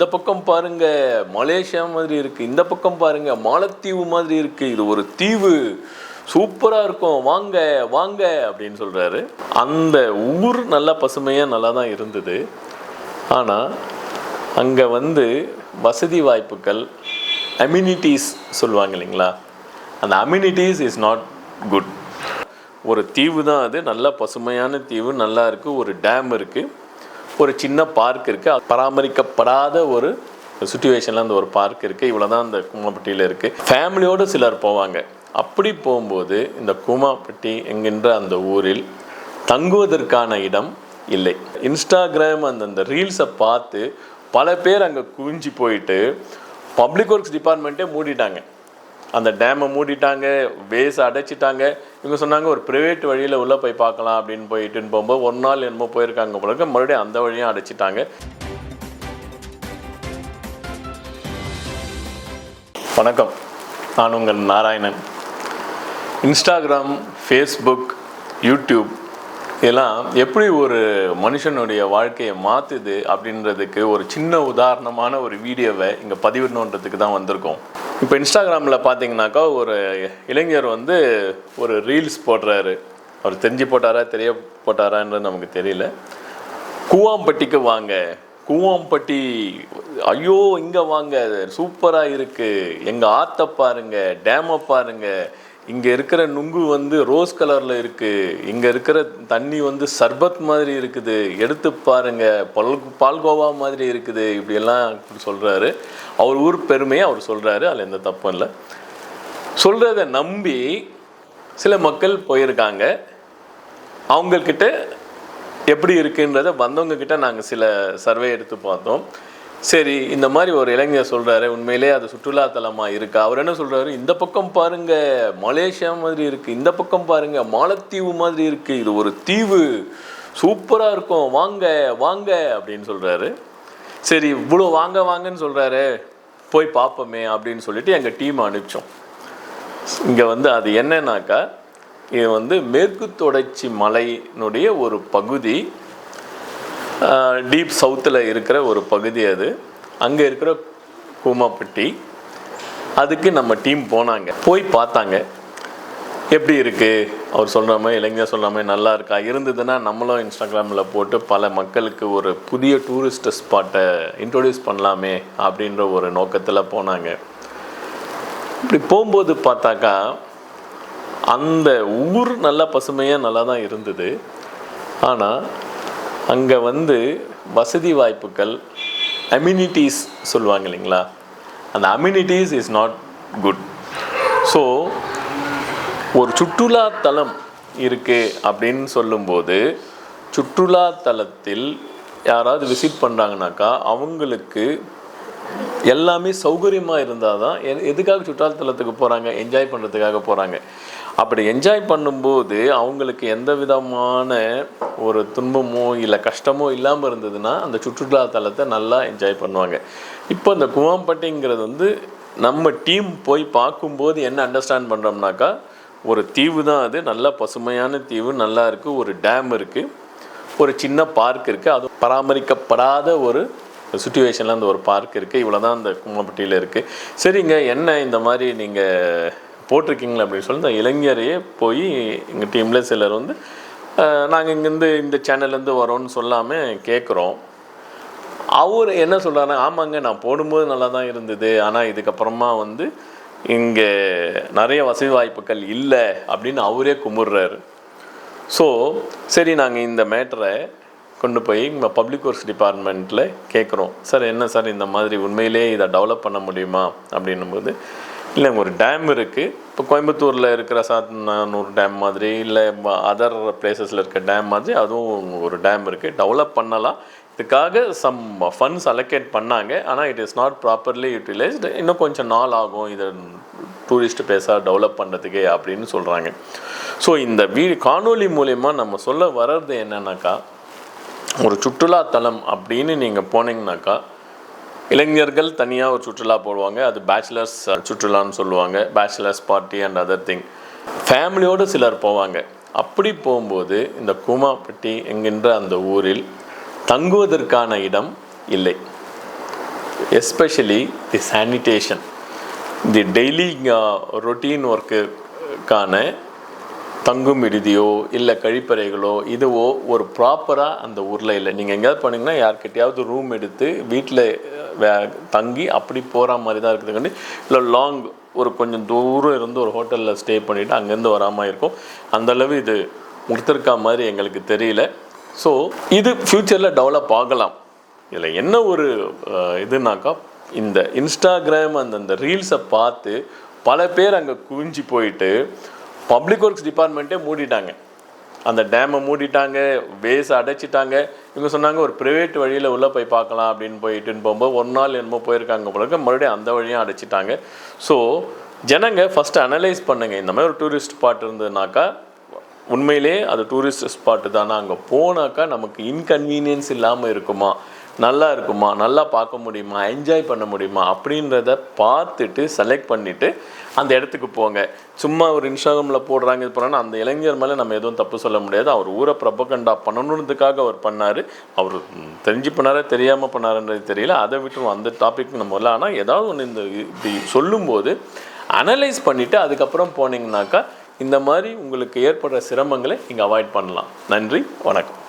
இந்த பக்கம் பாருங்க மலேசியா மாதிரி இருக்கு. இந்த பக்கம் பாருங்க மாலத்தீவு மாதிரி இருக்கு. இது ஒரு தீவு. சூப்பராக இருக்கும். வாங்க வாங்க அப்படின்னு சொல்கிறாரு அந்த ஊர் நல்லா பசுமையாக நல்லா தான் இருந்தது. ஆனால் அங்கே வந்து வசதி வாய்ப்புகள் அம்யூனிட்டிஸ் சொல்லுவாங்க இல்லைங்களா? அந்த அம்யூனிட்டிஸ் இஸ் நாட் குட் ஒரு தீவு தான் அது. நல்ல பசுமையான தீவு. நல்லா இருக்குது ஒரு டேம் இருக்குது ஒரு சின்ன பார்க் இருக்குது அது பராமரிக்கப்படாத ஒரு சுச்சுவேஷனில் அந்த ஒரு பார்க் இருக்குது இவ்வளோ தான் அந்த கும்மப்பட்டியில் இருக்குது ஃபேமிலியோடு சிலர் போவாங்க. அப்படி போகும்போது இந்த கூமாப்பட்டி என்கின்ற அந்த ஊரில் தங்குவதற்கான இடம் இல்லை. இன்ஸ்டாகிராம் அந்த அந்த ரீல்ஸை பார்த்து பல பேர் அங்கே குவிஞ்சு போயிட்டு பப்ளிக் ஒர்க்ஸ் டிபார்ட்மெண்ட்டே மூடிட்டாங்க. அந்த டேமை மூடிட்டாங்க வேஸ் அடைச்சிட்டாங்க. இவங்க சொன்னாங்க ஒரு ப்ரைவேட் வழியில் உள்ளே போய் பார்க்கலாம் அப்படின்னு போயிட்டுன்னு போகும்போது ஒரு நாள் என்னமோ போயிருக்காங்க பிறகு மறுபடியும் அந்த வழியும் அடைச்சிட்டாங்க. வணக்கம். நான் உங்கள் நாராயணன். இன்ஸ்டாகிராம் ஃபேஸ்புக் யூடியூப் இதெல்லாம் எப்படி ஒரு மனுஷனுடைய வாழ்க்கையை மாற்றுது அப்படின்றதுக்கு ஒரு சின்ன உதாரணமான ஒரு வீடியோவை இங்கே பதிவிடணுன்றதுக்கு தான் வந்திருக்கோம். இப்போ இன்ஸ்டாகிராமில் பார்த்தீங்கன்னாக்கா ஒரு இளைஞர் வந்து ஒரு ரீல்ஸ் போடுறாரு. அவர் தெரிஞ்சு போட்டாரா தெரிய போட்டாரான்றது நமக்கு தெரியல. கூவாம்பட்டிக்கு வாங்க. கூவாம்பட்டி ஐயோ இங்கே வாங்க. சூப்பராக இருக்குது எங்கள் ஆற்றை பாருங்கள் டேமை பாருங்கள் இங்கே இருக்கிற நுங்கு வந்து ரோஸ் கலரில் இருக்குது இங்கே இருக்கிற தண்ணி வந்து சர்பத் மாதிரி இருக்குது. எடுத்து பாருங்கள் பல் பால்கோவா மாதிரி இருக்குது. இப்படியெல்லாம் சொல்கிறாரு அவர் ஊர் பெருமையை அவர் சொல்கிறாரு அதில் எந்த தப்பும் இல்லை. சொல்கிறத நம்பி சில மக்கள் போயிருக்காங்க. அவங்கக்கிட்ட எப்படி இருக்குன்றத வந்தவங்கக்கிட்ட நாங்கள் சில சர்வே எடுத்து பார்த்தோம். சரி இந்த மாதிரி ஒரு இளைஞர் சொல்கிறாரு உண்மையிலே அது சுற்றுலாத்தலமாக இருக்குது அவர் என்ன சொல்கிறாரு இந்த பக்கம் பாருங்கள் மலேசியா மாதிரி இருக்குது இந்த பக்கம் பாருங்கள் மாலத்தீவு மாதிரி இருக்குது இது ஒரு தீவு சூப்பராக இருக்கும் வாங்க வாங்க அப்படின்னு சொல்கிறாரு சரி இவ்வளோ வாங்க வாங்கன்னு சொல்கிறாரு போய் பார்ப்போமே அப்படின்னு சொல்லிட்டு எங்கள் டீம் அனுப்பிச்சோம். இங்கே வந்து அது என்னன்னாக்கா இது வந்து மேற்கு தொடர்ச்சி மலையினுடைய ஒரு பகுதி. டீப் சவுத்தில் இருக்கிற ஒரு பகுதி அது. அங்கே இருக்கிற கூமாப்பட்டி அதுக்கு நம்ம டீம் போனாங்க. போய் பார்த்தாங்க. எப்படி இருக்குது அவர் சொல்கிற மாதிரி இளைஞர் சொல்கிற மாதிரி நல்லா இருக்கா? இருந்ததுன்னா நம்மளும் இன்ஸ்டாகிராமில் போட்டு பல மக்களுக்கு ஒரு புதிய டூரிஸ்ட் ஸ்பாட்டை இன்ட்ரொடியூஸ் பண்ணலாமே அப்படின்ற ஒரு நோக்கத்தில் போனாங்க. இப்படி போகும்போது பார்த்தாக்கா அந்த ஊர் நல்லா பசுமையாக நல்லா தான் இருந்தது. ஆனால் அங்கே வந்து வசதி வாய்ப்புகள் அம்யூனிட்டிஸ் சொல்லுவாங்க இல்லைங்களா? அந்த amenities is not good so ஒரு சுற்றுலா தலம் இருக்குது அப்படின்னு சொல்லும்போது சுற்றுலா தலத்தில் யாராவது விசிட் பண்ணுறாங்கனாக்கா அவங்களுக்கு எல்லாமே சௌகரியமாக இருந்தால் தான் எ- எதுக்காக சுற்றுலாத்தலத்துக்கு போகிறாங்க என்ஜாய் பண்ணுறதுக்காக போகிறாங்க அப்படி என்ஜாய் பண்ணும்போது அவங்களுக்கு எந்த விதமான ஒரு துன்பமோ இல்லை கஷ்டமோ இல்லாமல் இருந்ததுன்னா அந்த சுற்றுலா தலத்தை நல்லா என்ஜாய் பண்ணுவாங்க. இப்போ இந்த குவாம்பட்டிங்கிறது வந்து நம்ம டீம் போய் பார்க்கும்போது என்ன அண்டர்ஸ்டாண்ட் பண்ணுறோம்னாக்கா ஒரு தீவு தான் அது. நல்ல பசுமையான தீவு நல்லா இருக்குது ஒரு டேம் இருக்குது ஒரு சின்ன பார்க் இருக்குது அது பராமரிக்கப்படாத ஒரு சுச்சுவேஷனில் அந்த ஒரு பார்க் இருக்குது இவ்வளோ தான் அந்த கும்மப்பட்டியில் இருக்குது சரிங்க என்ன இந்த மாதிரி நீங்கள் போட்டிருக்கீங்களா அப்படின்னு சொல்லி இந்த இளைஞரையே போய் எங்கள் டீமில் சிலர் வந்து நாங்கள் இங்கேருந்து இந்த சேனல்லேருந்து வரோன்னு சொல்லாமல் கேட்குறோம் அவர் என்ன சொல்கிறாருன்னா ஆமாங்க நான் போடும்போது நல்லா தான் இருந்தது. ஆனால் இதுக்கப்புறமா வந்து இங்கே நிறைய வசதி வாய்ப்புகள் இல்லை அப்படின்னு அவரே குமுறுறாரு. ஸோ சரி நாங்கள் இந்த மேட்டரை கொண்டு போய் பப்ளிக் ஒர்க்ஸ் டிபார்ட்மெண்ட்டில் கேட்குறோம் சார் என்ன சார் இந்த மாதிரி உண்மையிலே இதை டெவலப் பண்ண முடியுமா? அப்படின்னும் போது இல்லை ஒரு டேம் இருக்குது இப்போ கோயம்புத்தூரில் இருக்கிற சாத்தனூர் டேம் மாதிரி இல்லை அதர் பிளேசஸில் இருக்க டேம் மாதிரி அதுவும் ஒரு டேம் இருக்குது டெவலப் பண்ணலாம். இதுக்காக சம் ஃபண்ட்ஸ் அலோகேட் பண்ணாங்க. ஆனால் it is not properly utilised இன்னும் கொஞ்சம் நாள் ஆகும் இதை டூரிஸ்ட் பிளேஸாக டெவலப் பண்ணுறதுக்கே அப்படின்னு சொல்கிறாங்க ஸோ இந்த வீ காணொலி மூலயமா நம்ம சொல்ல வர்றது என்னன்னாக்கா ஒரு சுற்றுலாத்தலம் அப்படின்னு நீங்கள் போனீங்கனாக்கா இளைஞர்கள் தனியாக ஒரு சுற்றுலா போடுவாங்க. அது பேச்சுலர்ஸ் சுற்றுலான்னு சொல்லுவாங்க. Bachelors party and other thing ஃபேமிலியோடு சிலர் போவாங்க. அப்படி போகும்போது இந்த கூமாப்பட்டி என்கின்ற அந்த ஊரில் தங்குவதற்கான இடம் இல்லை. Especially the sanitation the daily routine ஒர்க்குக்கான தங்கும் விடுதியோ இல்லை கழிப்பறைகளோ இதுவோ ஒரு ப்ராப்பராக அந்த ஊரில் இல்லை. நீங்கள் எங்கேயாவது போனீங்கன்னா யார்கிட்டையாவது ரூம் எடுத்து வீட்டில் தங்கி அப்படி போகிற மாதிரி தான் இருக்குதுக்காண்டி இல்லை லாங் ஒரு கொஞ்சம் தூரம் இருந்து ஒரு ஹோட்டலில் ஸ்டே பண்ணிவிட்டு அங்கேருந்து வராமல் இருக்கும். அந்தளவு இது கொடுத்துருக்கா மாதிரி எங்களுக்கு தெரியல. ஸோ இது ஃப்யூச்சரில் டெவலப் ஆகலாம். இதில் என்ன ஒரு இதுனாக்கா இந்த இன்ஸ்டாகிராம் அந்த அந்த ரீல்ஸை பார்த்து பல பேர் அங்கே குவிஞ்சு போயிட்டு பப்ளிக் ஒர்க்ஸ் டிபார்ட்மெண்ட்டே மூடிட்டாங்க. அந்த டேமை மூடிட்டாங்க வேஸ் அடைச்சிட்டாங்க. இவங்க சொன்னாங்க ஒரு ப்ரைவேட் வழியில் உள்ளே போய் பார்க்கலாம் அப்படின்னு போயிட்டுன்னு போகும்போது ஒரு நாள் என்னமோ போயிருக்காங்க பிறகு மறுபடியும் அந்த வழியும் அடைச்சிட்டாங்க. ஸோ ஜனங்க ஃபஸ்ட்டு அனலைஸ் பண்ணுங்கள் இந்த மாதிரி ஒரு டூரிஸ்ட் ஸ்பாட் இருந்ததுனாக்கா உண்மையிலே அது டூரிஸ்ட் ஸ்பாட்டு தானே? அங்கே போனாக்கா நமக்கு இன்கன்வீனியன்ஸ் இல்லாமல் இருக்குமா? நல்லா இருக்குமா? நல்லா பார்க்க முடியுமா? என்ஜாய் பண்ண முடியுமா? அப்படின்றத பார்த்துட்டு செலக்ட் பண்ணிவிட்டு அந்த இடத்துக்கு போங்க. சும்மா ஒரு இன்ஸ்டாகிராமில் போடுறாங்க இது பண்ணால் அந்த இளைஞர் மேலே நம்ம எதுவும் தப்பு சொல்ல முடியாது. அவர் ஊரை பிரபகண்டா பண்ணணுன்றதுக்காக அவர் பண்ணார். அவர் தெரிஞ்சு பண்ணாரா தெரியாமல் பண்ணாருன்றது தெரியல. அதை விட்டு அந்த டாபிக் நம்ம இல்லை ஆனால் ஏதாவது ஒன்று இந்த இப்படி சொல்லும்போது அனலைஸ் பண்ணிவிட்டு அதுக்கப்புறம் போனீங்கன்னாக்கா இந்த மாதிரி உங்களுக்கு ஏற்படுற சிரமங்களை நீங்கள் அவாய்ட் பண்ணலாம். நன்றி வணக்கம்.